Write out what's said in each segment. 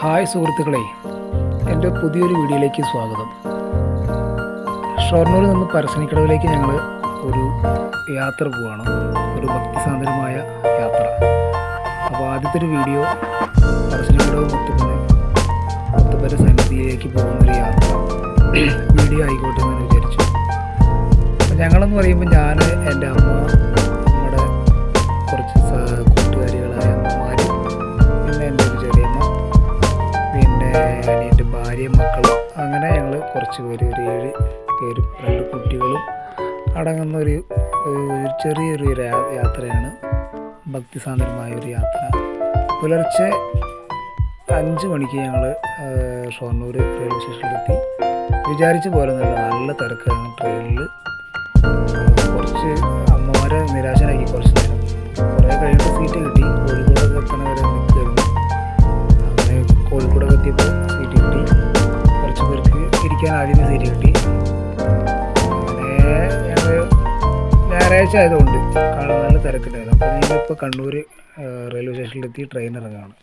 Hi സുഹൃത്തുക്കളെ എന്റെ പുതിയൊരു വീഡിയോയിലേക്ക് സ്വാഗതം. ഷൊർണൂരിൽ നിന്ന് പരസനിക്കടവിലേക്ക് ഞങ്ങൾ ഒരു യാത്ര പോവാണ്. ഒരു ഭക്തിസാന്ദ്രമായ യാത്ര. അപ്പോൾ ആദ്യത്തെ ഒരു വീഡിയോ പരസനിക്കടവ് മുത്തുപ്പന മുത്തുപ്പര സന്നിധിയിലേക്ക് പോകുന്ന ഒരു യാത്ര. വീഡിയോ ആയിക്കോട്ടെ എന്ന് വിചാരിച്ചു. ഞങ്ങളെന്ന് പറയുമ്പോൾ ഞാൻ എന്റെ അമ്മ നമ്മുടെ കുറച്ച് കുറച്ച് പേര് ഒരു ഏഴ് പേരും രണ്ട് കുട്ടികളും അടങ്ങുന്ന ഒരു ചെറിയൊരു യാത്രയാണ്. ഭക്തിസാന്ദ്രമായ ഒരു യാത്ര. പുലർച്ചെ അഞ്ച് മണിക്ക് ഞങ്ങൾ ഷൊർണൂർ റെയിൽവേ സ്റ്റേഷനിലെത്തി വിചാരിച്ച പോലെ നല്ല നല്ല തിരക്കാണ് ട്രെയിനിൽ കുറച്ച് അമ്മമാരെ നിരാശനാക്കി കുറച്ച് നേരം. കുറേ കഴിഞ്ഞിട്ട് സീറ്റ് കിട്ടി. കോഴിക്കോടൊക്കെ എത്തണ വരെ നിൽക്കുന്നു അങ്ങനെ കോഴിക്കോടൊക്കെ എത്തിയപ്പോൾ സീറ്റ് കിട്ടി. ഇരിക്കാൻ ആദ്യമേ സീറ്റ് കിട്ടി ഞങ്ങൾ ഞായറാഴ്ച ആയതുകൊണ്ട് കാണാൻ നല്ല തിരക്കുണ്ടായിരുന്നു അപ്പോൾ ഞങ്ങളിപ്പോൾ കണ്ണൂർ റെയിൽവേ സ്റ്റേഷനിലെത്തി ട്രെയിൻ ഇറങ്ങുകയാണ്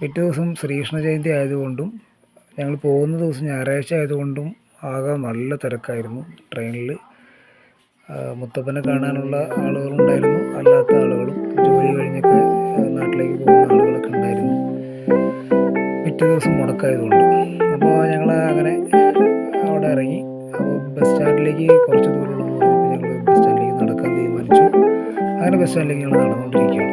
പിറ്റേ ദിവസം ശ്രീകൃഷ്ണ ജയന്തി ആയതുകൊണ്ടും ഞങ്ങൾ പോകുന്ന ദിവസം ഞായറാഴ്ച ആയതുകൊണ്ടും ആകെ നല്ല തിരക്കായിരുന്നു ട്രെയിനിൽ മുത്തപ്പനെ കാണാനുള്ള ആളുകളുണ്ടായിരുന്നു. അല്ലാത്ത ആളുകളും ജോലി കഴിഞ്ഞൊക്കെ നാട്ടിലേക്ക് പോകുന്ന ആളുകളൊക്കെ ഉണ്ടായിരുന്നു. പിറ്റേ ദിവസം മുടക്കായതുകൊണ്ട്. അപ്പോൾ ഞങ്ങൾ അങ്ങനെ അവിടെ ഇറങ്ങി. അപ്പോൾ ബസ് സ്റ്റാൻഡിലേക്ക് കുറച്ച് ദൂരമുള്ള ഞങ്ങൾ ബസ് സ്റ്റാൻഡിലേക്ക് നടക്കാൻ തീരുമാനിച്ചു. അങ്ങനെ ബസ് സ്റ്റാൻഡിലേക്ക് ഞങ്ങൾ നടന്നുകൊണ്ടിരിക്കുകയാണ്.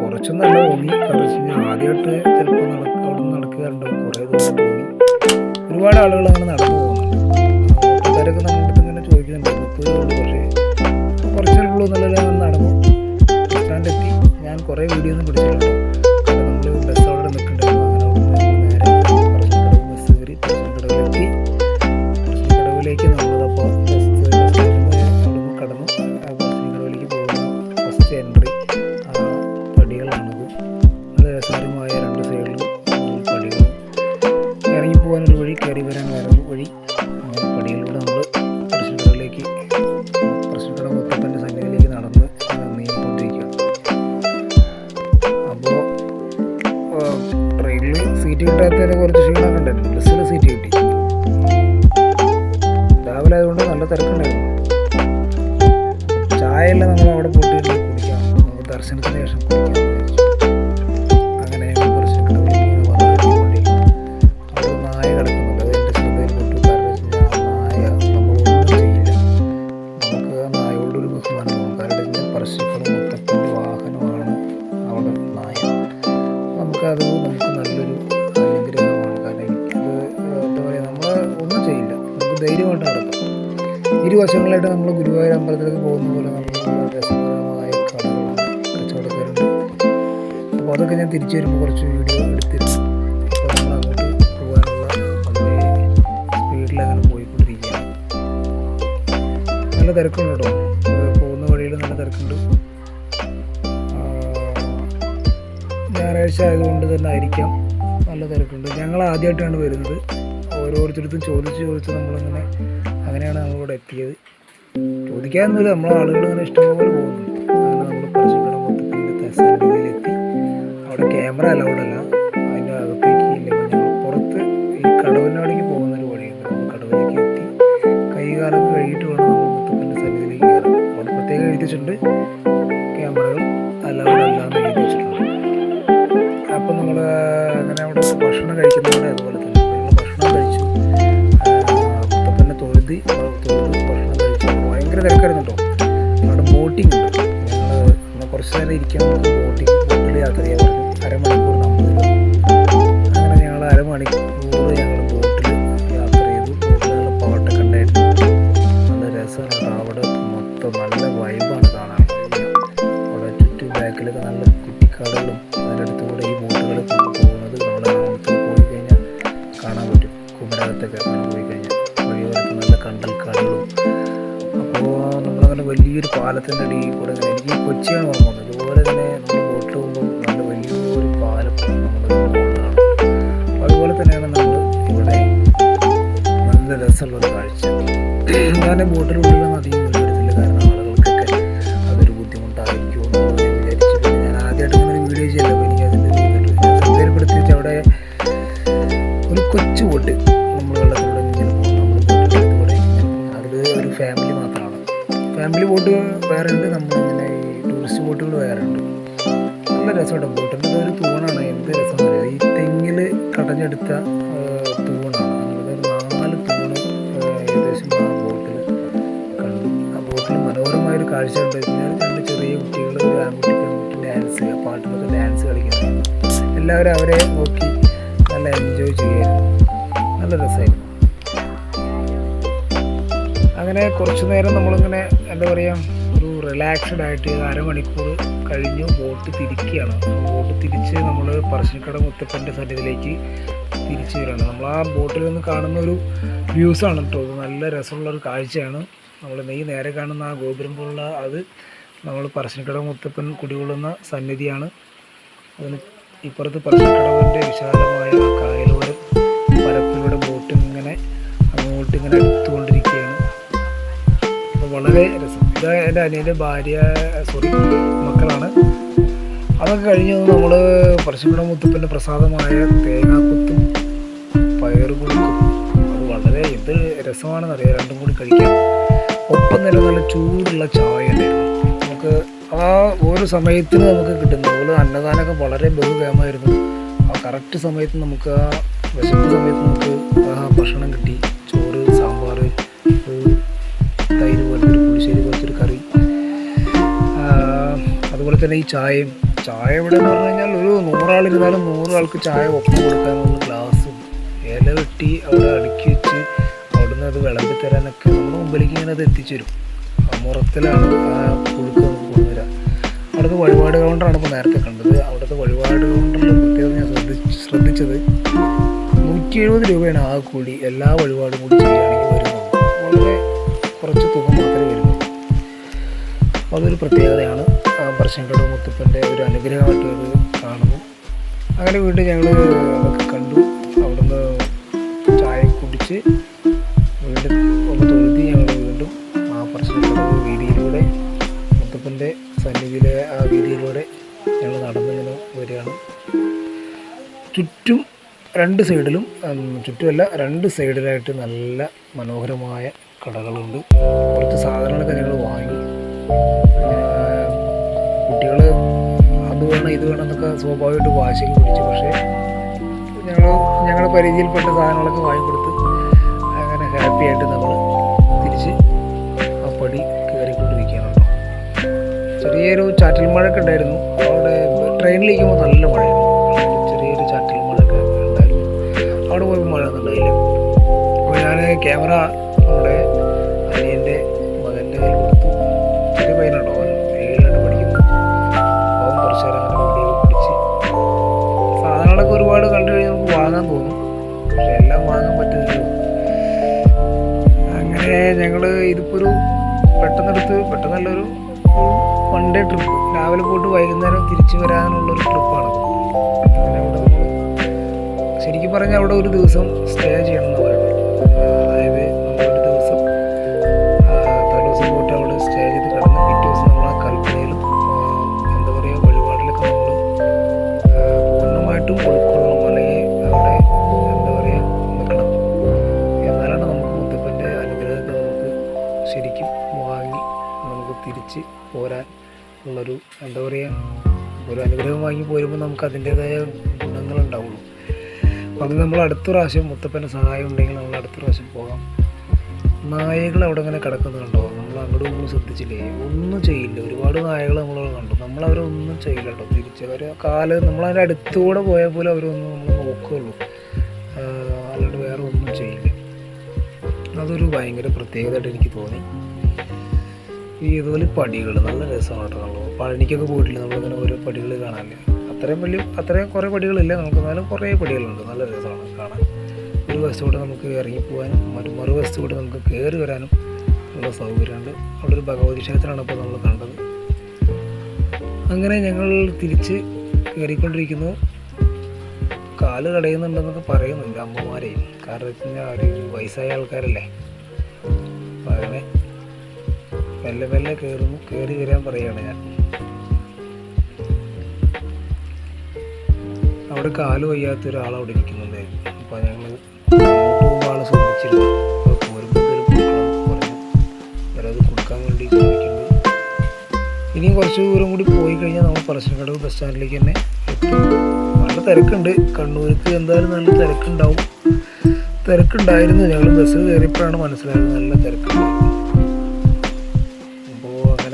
കുറച്ചൊന്നല്ല നല്ല തോന്നി കുറച്ച് ഞാൻ ആദ്യമായിട്ട് ചിലപ്പോൾ നടക്കുക നടക്കാറുണ്ടാവും കുറേ ദൂരം തോന്നി ഒരുപാട് ആളുകൾ അങ്ങനെ നടന്നു. ആയതുകൊണ്ട് നല്ല തിരക്കുണ്ടായിരുന്നു. ചായ എല്ലാം നമ്മൾ അവിടെ പോയിട്ട് കുടിക്കാം. നമുക്ക് ദർശനത്തിന് ശേഷം കുടിക്കാം അങ്ങനെ ഞങ്ങൾ കിടക്കുന്നുണ്ട്. അത് ചെയ്യില്ല. അവിടെ നായ. നമുക്കത് ഇരുവശങ്ങളായിട്ട് നമ്മൾ ഗുരുവായൂർ അമ്പലത്തിലേക്ക് പോകുന്ന പോലെ നമ്മൾ രസകരമായ കടകളാണ് കച്ചവടക്കാരുണ്ട്. അപ്പോൾ അതൊക്കെ ഞാൻ തിരിച്ചു വരുമ്പോൾ കുറച്ച് വീഡിയോ എടുത്തിരുന്നു നമ്മൾ അങ്ങോട്ട് നല്ല തിരക്കുണ്ട് കേട്ടോ. പോകുന്ന വഴിയിൽ നല്ല തിരക്കുണ്ട്. ഞായറാഴ്ച ആയതുകൊണ്ട് തന്നെ ആയിരിക്കാം നല്ല തിരക്കുണ്ട്. ഞങ്ങൾ ആദ്യമായിട്ടാണ് വരുന്നത്. ഓരോരുത്തരടുത്തും ചോദിച്ച് ചോദിച്ച് നമ്മളിങ്ങനെ അങ്ങനെയാണ് നമ്മളിവിടെ എത്തിയത്. ചോദിക്കാനൊന്നുമില്ല നമ്മളെ ആളുകൾ ഇങ്ങനെ ഇഷ്ടംപോലെ പോകുന്നു. അങ്ങനെ നമ്മൾ പറഞ്ഞു മുത്തപ്പന്റെ എത്തി അവിടെ ക്യാമറ അലൗഡ് തൊഴുത് ഭക്ഷണം കഴിച്ചു ഭയങ്കര തിരക്കായിരുന്നു കേട്ടോ. അവിടെ ബോട്ടിംഗ് ഉണ്ട്. ഞങ്ങൾ കുറച്ച് നേരം ഇരിക്കാൻ ബോട്ടിംഗ് ബോട്ടിൽ യാത്ര ചെയ്യാൻ പറഞ്ഞു അരമണിക്കൂർ നമ്മൾ അങ്ങനെ ഞങ്ങൾ അരമണിക്കൂർ ഞങ്ങൾ ബോട്ടിൽ യാത്ര ചെയ്തു. ബോട്ടിൽ നല്ല പാട്ടൊക്കെ ഉണ്ടായിരുന്നു. നല്ല രസമാണ് അവിടെ മൊത്തം നല്ല വൈബാണ് കാണാൻ. അവിടെ ചുറ്റും ബാക്കിലൊക്കെ നല്ല കുട്ടിക്കാടുകളും അതിന്റെ അടുത്ത് കൂടെ ഈ ബോട്ടുകൾ പോകുന്നത് നമ്മൾ പോയി കഴിഞ്ഞാൽ കാണാൻ പറ്റും. കുമരകത്തൊക്കെ വലിയൊരു പാലത്തിന്റെ അടിയിൽ കൂടെ ഇങ്ങനെ എനിക്ക് കൊച്ചിയാണ് ഓർമ്മ വന്നത് അതുപോലെ തന്നെ നമ്മൾ ബോട്ടിൽ പോകുമ്പോൾ നല്ല വലിയൊരു പാലം അതുപോലെ തന്നെയാണ് നമ്മൾ ഇവിടെ നല്ല രസമുള്ളൊരു കാഴ്ച. ഞാൻ ബോട്ടിലുള്ള അധികം കടൽ ബോട്ട് വേറെ ഉണ്ട് നമ്മളിങ്ങനെ ഈ ടൂറിസ്റ്റ് ബോട്ടുകൾ വേറെ ഉണ്ട് നല്ല രസമുണ്ട് ബോട്ടിന്റെ ഒരു തൂണാണ് എന്ത് രസം പറയുക ഈ തെങ്ങിൽ കടഞ്ഞെടുത്ത തൂണാണ്. നാല് തൂണ് ഏകദേശം ആ ബോട്ടിൽ കണ്ടു. ആ ബോട്ടിൽ മനോഹരമായ ഒരു കാഴ്ച ഉണ്ട് പിന്നെ രണ്ട് ചെറിയ കുട്ടികൾ ഒരു ആൺകുട്ടി ഡാൻസ് ആ പാട്ടിലൊക്കെ ഡാൻസ് കളിക്കുന്നത് എല്ലാവരും അവരെ നോക്കി നല്ല എൻജോയ് ചെയ്യുമായിരുന്നു നല്ല രസമായിരുന്നു. അങ്ങനെ കുറച്ച് നേരം നമ്മളിങ്ങനെ എന്താ പറയുക ഒരു റിലാക്സ്ഡ് ആയിട്ട് അരമണിക്കൂർ കഴിഞ്ഞ് ബോട്ട് തിരിക്കുകയാണ്. ബോട്ട് തിരിച്ച് നമ്മൾ പറശ്ശിനിക്കട മുത്തപ്പന്റെ സന്നിധിയിലേക്ക് തിരിച്ചു വരികയാണ്. നമ്മൾ ആ ബോട്ടിൽ നിന്ന് കാണുന്ന ഒരു വ്യൂസാണ് കേട്ടോ. നല്ല രസമുള്ള ഒരു കാഴ്ചയാണ്. നമ്മൾ നെയ് നേരെ കാണുന്ന ആ ഗോപുരം പോലുള്ള അത് നമ്മൾ പറശ്ശിനിക്കട മുത്തപ്പൻ കുടികൊള്ളുന്ന സന്നിധിയാണ്. അതിന് ഇപ്പുറത്ത് പറശ്ശിനിക്കടവിന്റെ വിശാലമായ കായലോരം പരപ്പിലൂടെ ബോട്ട് ഇങ്ങനെ ഇങ്ങനെ അടുത്തുകൊണ്ടിരിക്കുകയാണ്. അപ്പോൾ വളരെ രസം. ഇത് എന്റെ അനിയന്റെ ഭാര്യ സോറി മക്കളാണ്. അതൊക്കെ കഴിഞ്ഞ് നമ്മൾ പരശുക്കുട മുത്തപ്പന്റെ പ്രസാദമായ തേങ്ങാക്കുത്തും പയറുകുടുക്കും അത് വളരെ എന്ത് രസമാണെന്നറിയാം. രണ്ടും കൂടി കഴിക്കാം. ഒപ്പം തന്നെ നല്ല ചൂടുള്ള ചായ നമുക്ക് ആ ഓരോ സമയത്തിന് നമുക്ക് കിട്ടുന്ന അതുപോലെ അന്നദാനമൊക്കെ വളരെ ബഹുകേമായിരുന്നു ആ കറക്റ്റ് സമയത്ത് നമുക്ക് ആ വിശപ്പ് സമയത്ത് നമുക്ക് ആ ഭക്ഷണം കിട്ടി. അതുപോലെ തന്നെ ഈ ചായയും. ചായ ഇവിടെ എന്ന് പറഞ്ഞു കഴിഞ്ഞാൽ ഒരു നൂറാളിരുന്നാലും നൂറാൾക്ക് ചായ ഒപ്പം കൊടുക്കാനുള്ള ഗ്ലാസ്സും ഇല വെട്ടി അവിടെ അടുക്കി വെച്ച് അവിടുന്ന് അത് വിളമ്പി തരാനൊക്കെ നമ്മുടെ മുമ്പിലേക്ക് ഇങ്ങനെ അത് എത്തിച്ചു തരും. ആ മുറത്തിലാണ് ആ പുഴുക്ക് നമുക്ക് കൊണ്ടുവരിക അവിടുത്തെ വഴിപാട് കൗണ്ടറാണ് ഇപ്പോൾ നേരത്തെ കണ്ടത്. അവിടുത്തെ വഴിപാട് കൗണ്ടറിൽ പ്രത്യേകം ഞാൻ ശ്രദ്ധിച്ച് ശ്രദ്ധിച്ചത് നൂറ്റി എഴുപത് രൂപയാണ് ആ കൂടി എല്ലാ വഴിപാടും കൂടി ചെയ്യുകയാണെങ്കിൽ വരുന്നത്. വളരെ കുറച്ച് തുക മാത്രമേ വരുന്നുള്ളൂ. അതൊരു പ്രത്യേകതയാണ്. പറശ്ശിനിക്കട മുത്തപ്പന്റെ ഒരു അനുഗ്രഹമായിട്ട് അത് കാണുന്നു. അങ്ങനെ വീട്ടിൽ ഞങ്ങൾ അതൊക്കെ കണ്ടു. അവിടുന്ന് ചായ കുടിച്ച് വീണ്ടും ഒന്ന് തൊഴുതി ഞങ്ങൾ വീണ്ടും ആ പറശ്ശിനിക്കട വീതിയിലൂടെ മുത്തപ്പന്റെ സന്നിധിയിലെ ആ വീതിയിലൂടെ ഞങ്ങൾ നടന്നിങ്ങനെ വരികയാണ്. ചുറ്റും രണ്ട് സൈഡിലും ചുറ്റുമല്ല രണ്ട് സൈഡിലായിട്ട് നല്ല മനോഹരമായ കടകളുണ്ട്. കുറച്ച് സാധനങ്ങളൊക്കെ ഞങ്ങൾ സ്വാഭാവികമായിട്ട് വാശിക്ക് പിടിച്ചു. പക്ഷേ ഞങ്ങൾ ഞങ്ങളുടെ പരിചയത്തിൽപ്പെട്ട സാധനങ്ങളൊക്കെ വാങ്ങിക്കൊടുത്ത് അങ്ങനെ ഹാപ്പി ആയിട്ട് നമ്മൾ തിരിച്ച് ആ പടി കയറിക്കൊണ്ടിരിക്കുകയാണ്. ചെറിയൊരു ചാറ്റൽ മഴയൊക്കെ ഉണ്ടായിരുന്നു. അവിടെ ട്രെയിനിലിരിക്കുമ്പോൾ നല്ല മഴയായിരുന്നു. ചെറിയൊരു ചാറ്റൽ മഴയൊക്കെ ഉണ്ടായിരുന്നു. അവിടെ പോയി മഴ ഒന്നും ഉണ്ടായില്ല. അപ്പോൾ ഞാൻ ക്യാമറ ഇതിപ്പോൾ ഒരു പെട്ടെന്നെടുത്ത് പെട്ടെന്നുള്ളൊരു വൺ ഡേ ട്രിപ്പ് രാവിലെ പോയിട്ട് വൈകുന്നേരം തിരിച്ചു വരാനുള്ളൊരു ട്രിപ്പാണ് ശരിക്കും പറഞ്ഞാൽ അവിടെ ഒരു ദിവസം സ്റ്റേ ചെയ്യണം. ഉള്ളൊരു എന്താ പറയുക ഒരു അനുഗ്രഹം വാങ്ങി പോരുമ്പോൾ നമുക്ക് അതിന്റേതായ ഗുണങ്ങളുണ്ടാവുള്ളൂ അത് നമ്മൾ അടുത്ത പ്രാവശ്യം മുത്തപ്പന്റെ സഹായം ഉണ്ടെങ്കിൽ നമ്മൾ അടുത്ത പ്രാവശ്യം പോകാം. നായകൾ അവിടെ ഇങ്ങനെ കിടക്കുന്നുണ്ടോ? നമ്മൾ അങ്ങോട്ട് ഒന്നും ശ്രദ്ധിച്ചില്ലേ? ഒന്നും ചെയ്യില്ല. ഒരുപാട് നായകൾ നമ്മൾ കണ്ടു. നമ്മൾ അവരൊന്നും ചെയ്യില്ല കേട്ടോ. തിരിച്ച് അവർ കാൽ നമ്മളതിന്റെ അടുത്തുകൂടെ പോയാൽ പോലും അവരൊന്നും നമ്മൾ നോക്കുകയുള്ളൂ. അല്ലാണ്ട് വേറെ ഒന്നും ചെയ്യില്ല. അതൊരു ഭയങ്കര പ്രത്യേകതയായിട്ട് എനിക്ക് തോന്നി. ഈ ഇതുപോലെ പടികൾ നല്ല രസമാണ് കേട്ടോ നമ്മൾ പഴനിക്കൊക്കെ പോയിട്ടില്ല. നമ്മളിങ്ങനെ ഓരോ പടികൾ കാണാനില്ല അത്രയും വലിയ അത്രയും കുറേ പടികളില്ല. നമുക്ക് എന്നാലും കുറേ പടികളുണ്ട്. നല്ല രസമാണ് കാണാൻ. ഒരു വശത്തൂടെ നമുക്ക് ഇറങ്ങിപ്പോകാനും മറ്റു മറുവശത്തൂടെ നമുക്ക് കയറി വരാനും ഉള്ള സൗകര്യമുണ്ട്. അവിടെ ഒരു ഭഗവതി ക്ഷേത്രമാണ് ഇപ്പോൾ നമ്മൾ കണ്ടത്. അങ്ങനെ ഞങ്ങൾ തിരിച്ച് കയറിക്കൊണ്ടിരിക്കുന്നു. കാൽ കടയുന്നുണ്ടെന്നൊക്കെ പറയുന്നുണ്ട് അമ്മമാരെയും കാരണം വെച്ച് കഴിഞ്ഞാൽ അവർ വയസ്സായ ആൾക്കാരല്ലേ. മെല്ലെ മെല്ലെ കയറുന്നു കയറി വരാൻ പറയുകയാണ് ഞാൻ. അവിടെ കാൽ വയ്യാത്ത ഒരാൾ അവിടെ ഇരിക്കുന്നുണ്ടായിരുന്നു അപ്പോൾ ഞങ്ങൾ ആളെ പറഞ്ഞു വേറെ കൊടുക്കാൻ വേണ്ടി ഇനിയും കുറച്ച് ദൂരം കൂടി പോയി കഴിഞ്ഞാൽ നമ്മൾ പറശ്ശിനിക്കടവ് ബസ് സ്റ്റാൻഡിലേക്ക് തന്നെ നല്ല തിരക്കുണ്ട്. കണ്ണൂർക്ക് എന്തായാലും നല്ല തിരക്കുണ്ടാവും. തിരക്കുണ്ടായിരുന്നു. ഞങ്ങൾ ബസ്സിൽ കയറിയപ്പോഴാണ് മനസ്സിലായത് നല്ല തിരക്കുണ്ട് അപ്പോൾ അങ്ങനെ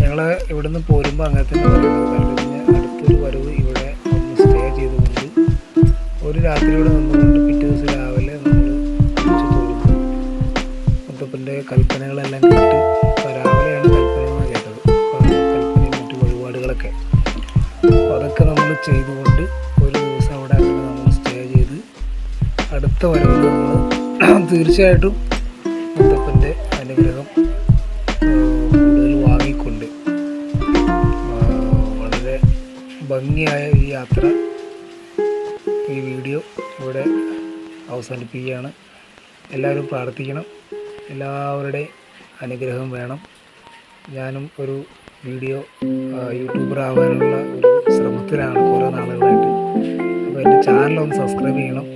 ഞങ്ങൾ ഇവിടുന്ന് പോരുമ്പോൾ അങ്ങനെ തന്നെ പറയുന്നത് അടുത്തൊരു വരവ് ഇവിടെ ഒന്ന് സ്റ്റേ ചെയ്തുകൊണ്ട് ഒരു രാത്രി ഇവിടെ നിന്നുകൊണ്ട് പിറ്റേ ദിവസം രാവിലെ നമ്മൾ തിരിച്ചു മുത്തപ്പന്റെ കൽപ്പനകളെല്ലാം കേട്ട് രാവിലെയാണ് കൽപ്പനകൾ കേട്ടത്. കൽപ്പന മറ്റു വഴിപാടുകളൊക്കെ. അപ്പോൾ അതൊക്കെ നമ്മൾ ചെയ്തുകൊണ്ട് ഒരു ദിവസം അവിടെ അങ്ങനെ നമ്മൾ സ്റ്റേ ചെയ്ത് അടുത്ത വരവിൽ നമ്മൾ തീർച്ചയായിട്ടും ഭംഗിയായ ഈ യാത്ര ഈ വീഡിയോ ഇവിടെ അവസാനിപ്പിക്കുകയാണ്. എല്ലാവരും പ്രാർത്ഥിക്കണം. എല്ലാവരുടെയും അനുഗ്രഹം വേണം. ഞാനും ഒരു വീഡിയോ യൂട്യൂബർ ആവാനുള്ള ഒരു ശ്രമത്തിലാണ് കുറേ നാളുകളായിട്ട്. അപ്പോൾ എന്റെ ചാനലൊന്ന് സബ്സ്ക്രൈബ് ചെയ്യണം.